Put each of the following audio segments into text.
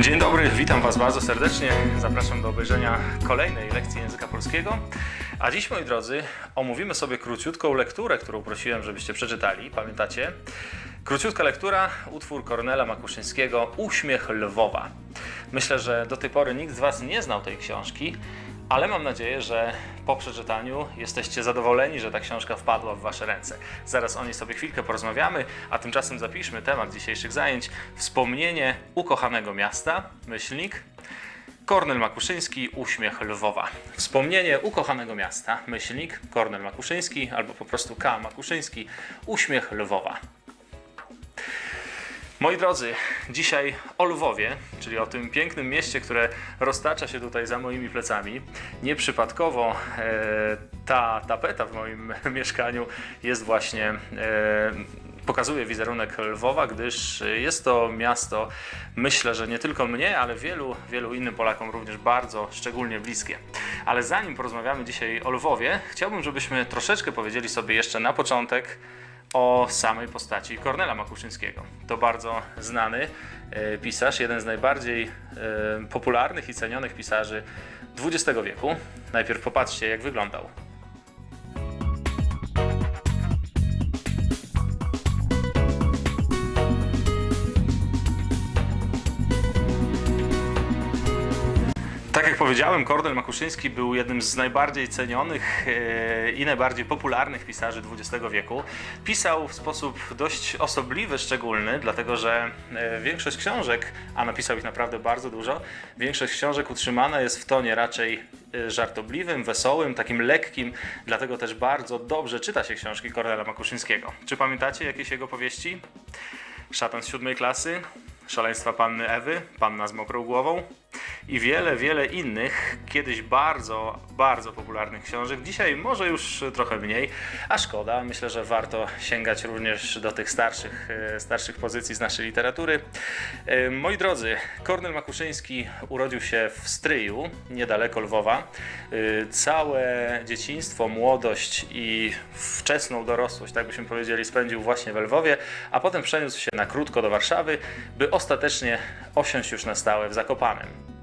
Dzień dobry, witam Was bardzo serdecznie. Zapraszam do obejrzenia kolejnej lekcji języka polskiego. A dziś, moi drodzy, omówimy sobie króciutką lekturę, którą prosiłem, żebyście przeczytali. Pamiętacie? Króciutka lektura, utwór Kornela Makuszyńskiego Uśmiech Lwowa. Myślę, że do tej pory nikt z Was nie znał tej książki, ale mam nadzieję, że po przeczytaniu jesteście zadowoleni, że ta książka wpadła w Wasze ręce. Zaraz o niej sobie chwilkę porozmawiamy, a tymczasem zapiszmy temat dzisiejszych zajęć. Wspomnienie ukochanego miasta, myślnik, Kornel Makuszyński, Uśmiech Lwowa. Wspomnienie ukochanego miasta, myślnik, Kornel Makuszyński, albo po prostu K. Makuszyński, Uśmiech Lwowa. Moi drodzy, dzisiaj o Lwowie, czyli o tym pięknym mieście, które roztacza się tutaj za moimi plecami. Nieprzypadkowo e, ta tapeta w moim mieszkaniu jest właśnie, e, pokazuje wizerunek Lwowa, gdyż jest to miasto, myślę, że nie tylko mnie, ale wielu, wielu innym Polakom również bardzo szczególnie bliskie. Ale zanim porozmawiamy dzisiaj o Lwowie, chciałbym, żebyśmy troszeczkę powiedzieli sobie jeszcze na początek, o samej postaci Kornela Makuszyńskiego. To bardzo znany e, pisarz, jeden z najbardziej e, popularnych i cenionych pisarzy XX wieku. Najpierw popatrzcie, jak wyglądał. Powiedziałem, Kornel Makuszyński był jednym z najbardziej cenionych e, i najbardziej popularnych pisarzy XX wieku. Pisał w sposób dość osobliwy, szczególny, dlatego że e, większość książek, a napisał ich naprawdę bardzo dużo, większość książek utrzymana jest w tonie raczej e, żartobliwym, wesołym, takim lekkim, dlatego też bardzo dobrze czyta się książki Kornela Makuszyńskiego. Czy pamiętacie jakieś jego powieści? Szatan z siódmej klasy, Szaleństwa Panny Ewy, Panna z mokrą głową i wiele, wiele innych, kiedyś bardzo, bardzo popularnych książek. Dzisiaj może już trochę mniej, a szkoda. Myślę, że warto sięgać również do tych starszych, e, starszych pozycji z naszej literatury. E, Moi drodzy, Kornel Makuszyński urodził się w Stryju, niedaleko Lwowa. E, Całe dzieciństwo, młodość i wczesną dorosłość, tak byśmy powiedzieli, spędził właśnie w Lwowie, a potem przeniósł się na krótko do Warszawy, by ostatecznie osiąść już na stałe w Zakopanem.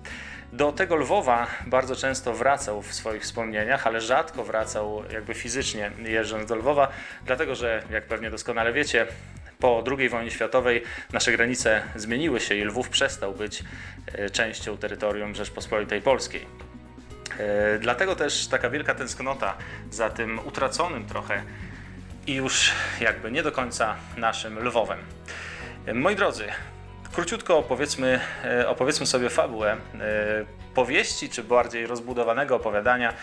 Do tego Lwowa bardzo często wracał w swoich wspomnieniach, ale rzadko wracał jakby fizycznie jeżdżąc do Lwowa, dlatego że, jak pewnie doskonale wiecie, po II wojnie światowej nasze granice zmieniły się i Lwów przestał być e, częścią terytorium Rzeczpospolitej Polskiej. E, Dlatego też taka wielka tęsknota za tym utraconym trochę i już jakby nie do końca naszym Lwowem. E, Moi drodzy, króciutko opowiedzmy, e, opowiedzmy sobie fabułę e, powieści, czy bardziej rozbudowanego opowiadania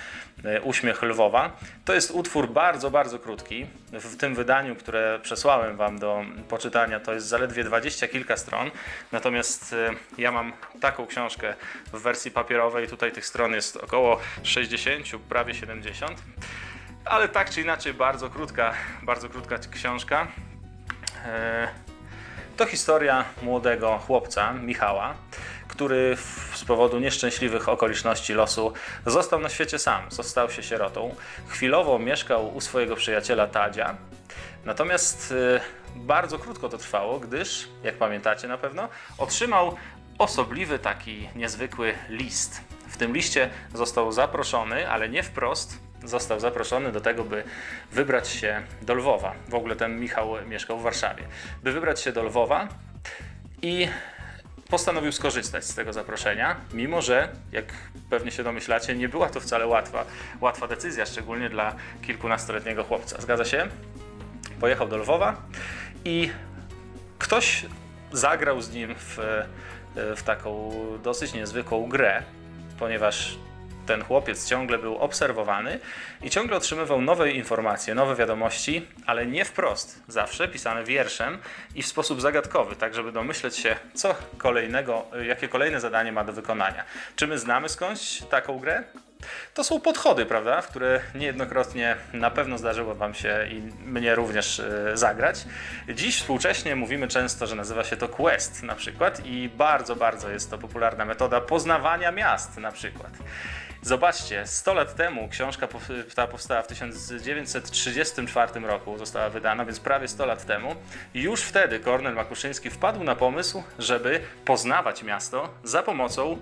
e, Uśmiech Lwowa. To jest utwór bardzo, bardzo krótki. W tym wydaniu, które przesłałem Wam do poczytania, to jest zaledwie dwadzieścia kilka stron. Natomiast ja mam taką książkę w wersji papierowej. Tutaj tych stron jest około 60, prawie 70. Ale tak czy inaczej, bardzo krótka, bardzo krótka książka. To historia młodego chłopca, Michała, który z powodu nieszczęśliwych okoliczności losu został na świecie sam, został się sierotą. Chwilowo mieszkał u swojego przyjaciela Tadzia. Natomiast y, bardzo krótko to trwało, gdyż, jak pamiętacie na pewno, otrzymał osobliwy taki niezwykły list. W tym liście został zaproszony, ale nie wprost, został zaproszony do tego, by wybrać się do Lwowa. W ogóle ten Michał mieszkał w Warszawie. By wybrać się do Lwowa i postanowił skorzystać z tego zaproszenia, mimo że, jak pewnie się domyślacie, nie była to wcale łatwa, łatwa decyzja, szczególnie dla kilkunastoletniego chłopca. Zgadza się? Pojechał do Lwowa i ktoś zagrał z nim w, w taką dosyć niezwykłą grę, ponieważ ten chłopiec ciągle był obserwowany i ciągle otrzymywał nowe informacje, nowe wiadomości, ale nie wprost, zawsze pisane wierszem i w sposób zagadkowy, tak żeby domyśleć się, co kolejnego, jakie kolejne zadanie ma do wykonania. Czy my znamy skądś taką grę? To są podchody, prawda, w które niejednokrotnie na pewno zdarzyło Wam się i mnie również e, zagrać. Dziś współcześnie mówimy często, że nazywa się to quest na przykład i bardzo, bardzo jest to popularna metoda poznawania miast na przykład. Zobaczcie, 100 lat temu książka ta powstała w 1934 roku, została wydana, więc prawie 100 lat temu. Już wtedy Kornel Makuszyński wpadł na pomysł, żeby poznawać miasto za pomocą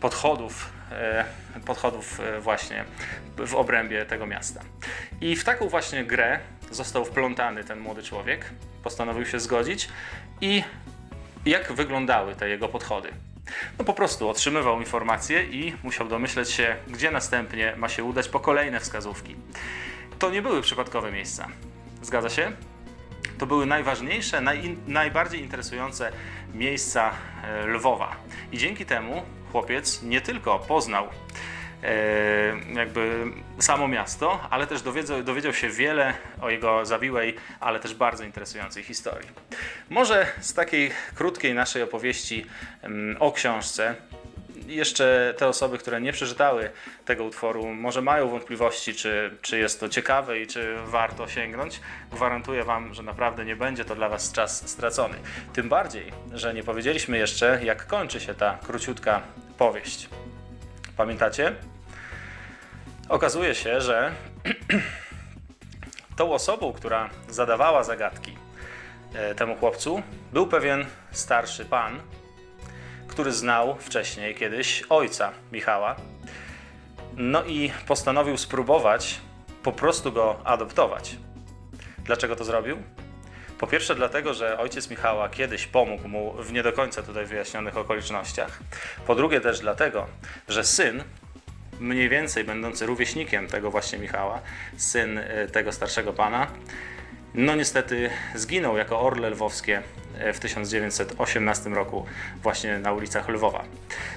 podchodów, e, podchodów e, właśnie w obrębie tego miasta. I w taką właśnie grę został wplątany ten młody człowiek, postanowił się zgodzić i jak wyglądały te jego podchody. No po prostu otrzymywał informacje i musiał domyśleć się, gdzie następnie ma się udać po kolejne wskazówki. To nie były przypadkowe miejsca. Zgadza się? To były najważniejsze, naj, najbardziej interesujące miejsca e, Lwowa. I dzięki temu chłopiec nie tylko poznał jakby samo miasto, ale też dowiedział, dowiedział się wiele o jego zawiłej, ale też bardzo interesującej historii. Może z takiej krótkiej naszej opowieści o książce jeszcze te osoby, które nie przeczytały tego utworu, może mają wątpliwości, czy, czy jest to ciekawe i czy warto sięgnąć. Gwarantuję Wam, że naprawdę nie będzie to dla Was czas stracony. Tym bardziej, że nie powiedzieliśmy jeszcze, jak kończy się ta króciutka powieść. Pamiętacie? Okazuje się, że tą osobą, która zadawała zagadki e, temu chłopcu, był pewien starszy pan, który znał wcześniej kiedyś ojca Michała. No i postanowił spróbować po prostu go adoptować. Dlaczego to zrobił? Po pierwsze, dlatego, że ojciec Michała kiedyś pomógł mu w nie do końca tutaj wyjaśnionych okolicznościach. Po drugie, też dlatego, że syn, mniej więcej będący rówieśnikiem tego właśnie Michała, syn e, tego starszego pana, no niestety zginął jako orle lwowskie w 1918 roku właśnie na ulicach Lwowa.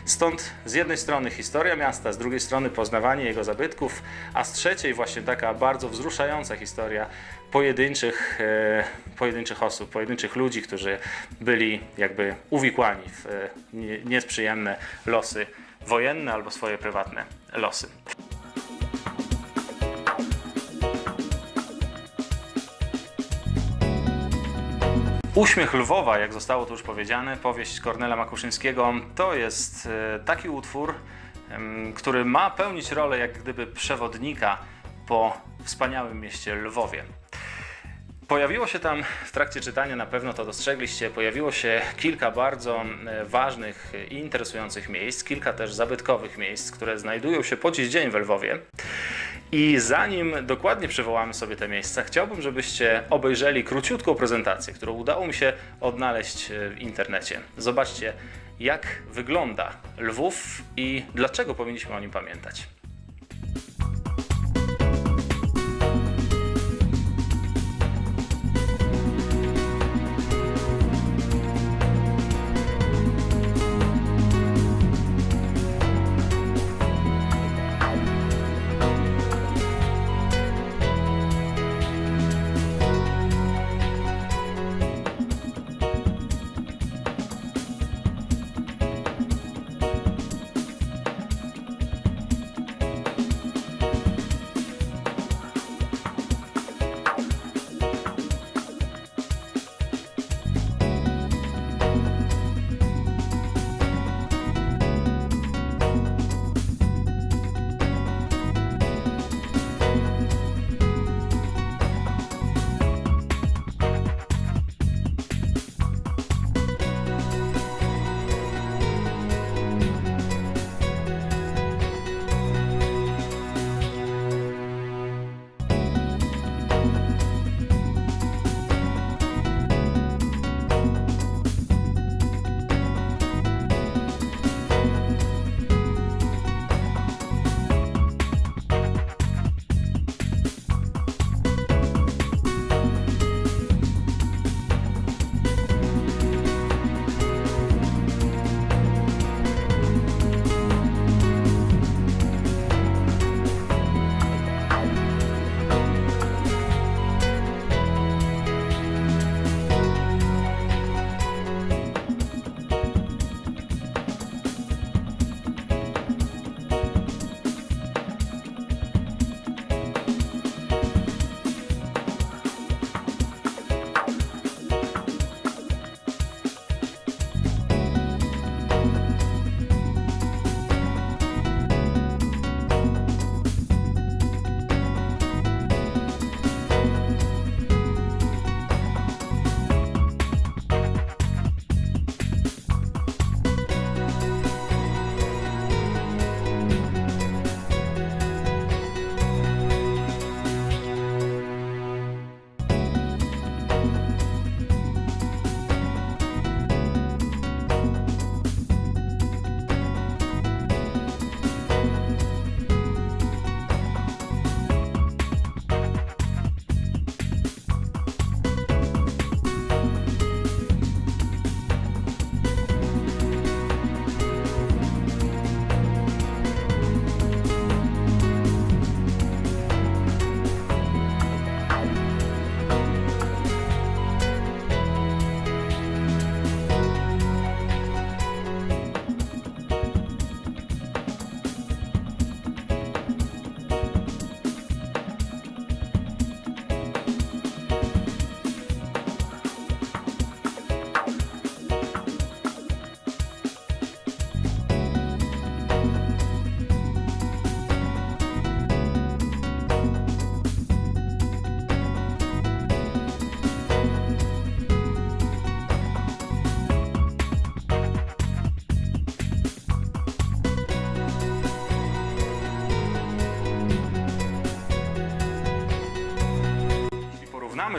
Stąd z jednej strony historia miasta, z drugiej strony poznawanie jego zabytków, a z trzeciej właśnie taka bardzo wzruszająca historia pojedynczych, e, pojedynczych osób, pojedynczych ludzi, którzy byli jakby uwikłani w e, nie- nieprzyjemne losy wojenne albo swoje prywatne losy. Uśmiech Lwowa, jak zostało tu już powiedziane, powieść Kornela Makuszyńskiego, to jest e, taki utwór, który ma pełnić rolę jak gdyby przewodnika po wspaniałym mieście Lwowie. Pojawiło się tam w trakcie czytania, na pewno to dostrzegliście, pojawiło się kilka bardzo e, ważnych i interesujących miejsc, kilka też zabytkowych miejsc, które znajdują się po dziś dzień w Lwowie. I zanim dokładnie przywołamy sobie te miejsca, chciałbym, żebyście obejrzeli króciutką prezentację, którą udało mi się odnaleźć e, w internecie. Zobaczcie, jak wygląda Lwów i dlaczego powinniśmy o nim pamiętać.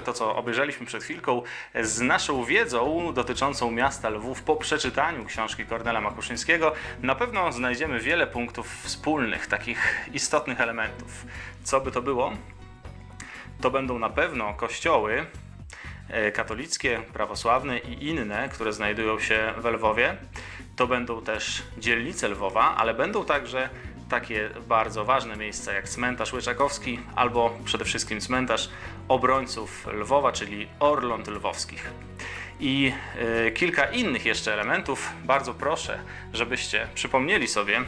To, co obejrzeliśmy przed chwilką, z naszą wiedzą dotyczącą miasta Lwów po przeczytaniu książki Kornela Makuszyńskiego, na pewno znajdziemy wiele punktów wspólnych, takich istotnych elementów. Co by to było? To będą na pewno kościoły e, katolickie, prawosławne i inne, które znajdują się w Lwowie. To będą też dzielnice Lwowa, ale będą także takie bardzo ważne miejsca jak cmentarz Łyczakowski albo przede wszystkim cmentarz obrońców Lwowa, czyli Orląt Lwowskich. I e, kilka innych jeszcze elementów. Bardzo proszę, żebyście przypomnieli sobie,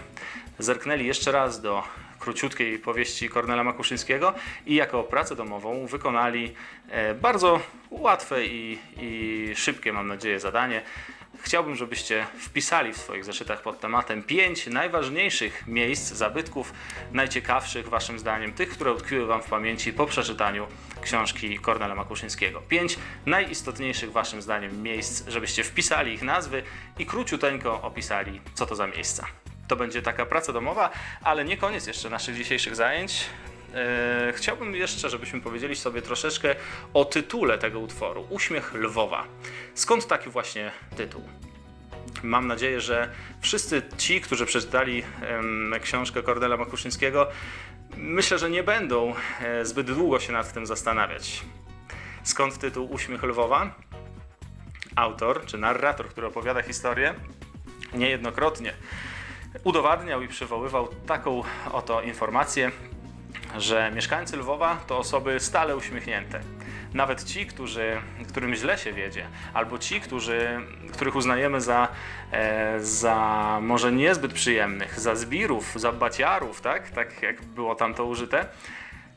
zerknęli jeszcze raz do króciutkiej powieści Kornela Makuszyńskiego i jako pracę domową wykonali e, bardzo łatwe i, i szybkie, mam nadzieję, zadanie. Chciałbym, żebyście wpisali w swoich zeszytach pod tematem pięć najważniejszych miejsc, zabytków, najciekawszych waszym zdaniem, tych, które utkwiły wam w pamięci po przeczytaniu książki Kornela Makuszyńskiego. Pięć najistotniejszych waszym zdaniem miejsc, żebyście wpisali ich nazwy i króciuteńko opisali, co to za miejsca. To będzie taka praca domowa, ale nie koniec jeszcze naszych dzisiejszych zajęć. Eee, chciałbym jeszcze, żebyśmy powiedzieli sobie troszeczkę o tytule tego utworu Uśmiech Lwowa. Skąd taki właśnie tytuł? Mam nadzieję, że wszyscy ci, którzy przeczytali książkę Kornela Makuszyńskiego, myślę, że nie będą e, zbyt długo się nad tym zastanawiać. Skąd tytuł Uśmiech Lwowa? Autor, czy narrator, który opowiada historię, niejednokrotnie udowadniał i przywoływał taką oto informację, że mieszkańcy Lwowa to osoby stale uśmiechnięte. Nawet ci, którzy, którym źle się wiedzie, albo ci, którzy, których uznajemy za, e, za może niezbyt przyjemnych, za zbirów, za baciarów, tak, tak jak było tam to użyte,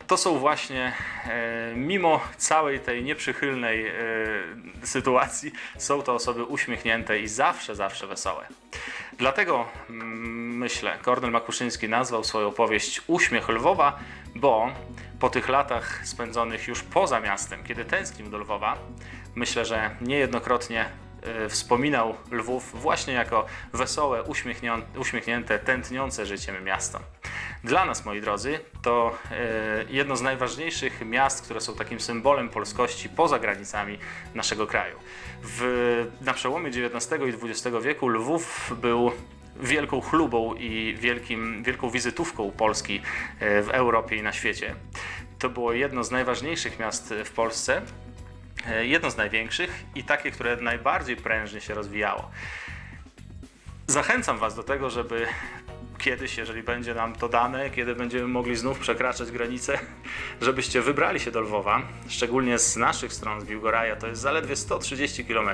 to są właśnie, e, mimo całej tej nieprzychylnej e, sytuacji, są to osoby uśmiechnięte i zawsze, zawsze wesołe. Dlatego mm, myślę, Kornel Makuszyński nazwał swoją powieść Uśmiech Lwowa, bo po tych latach spędzonych już poza miastem, kiedy tęsknił do Lwowa, myślę, że niejednokrotnie wspominał Lwów właśnie jako wesołe, uśmiechnięte, tętniące życiem miasto. Dla nas, moi drodzy, to e, jedno z najważniejszych miast, które są takim symbolem polskości poza granicami naszego kraju. W, na przełomie XIX i XX wieku Lwów był wielką chlubą i wielkim, wielką wizytówką Polski e, w Europie i na świecie. To było jedno z najważniejszych miast w Polsce, jedno z największych i takie, które najbardziej prężnie się rozwijało. Zachęcam Was do tego, żeby kiedyś, jeżeli będzie nam to dane, kiedy będziemy mogli znów przekraczać granice, żebyście wybrali się do Lwowa, szczególnie z naszych stron, z Biłgoraja, to jest zaledwie 130 km.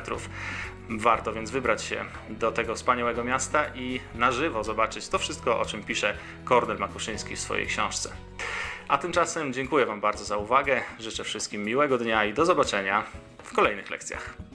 Warto więc wybrać się do tego wspaniałego miasta i na żywo zobaczyć to wszystko, o czym pisze Kornel Makuszyński w swojej książce. A tymczasem dziękuję Wam bardzo za uwagę, życzę wszystkim miłego dnia i do zobaczenia w kolejnych lekcjach.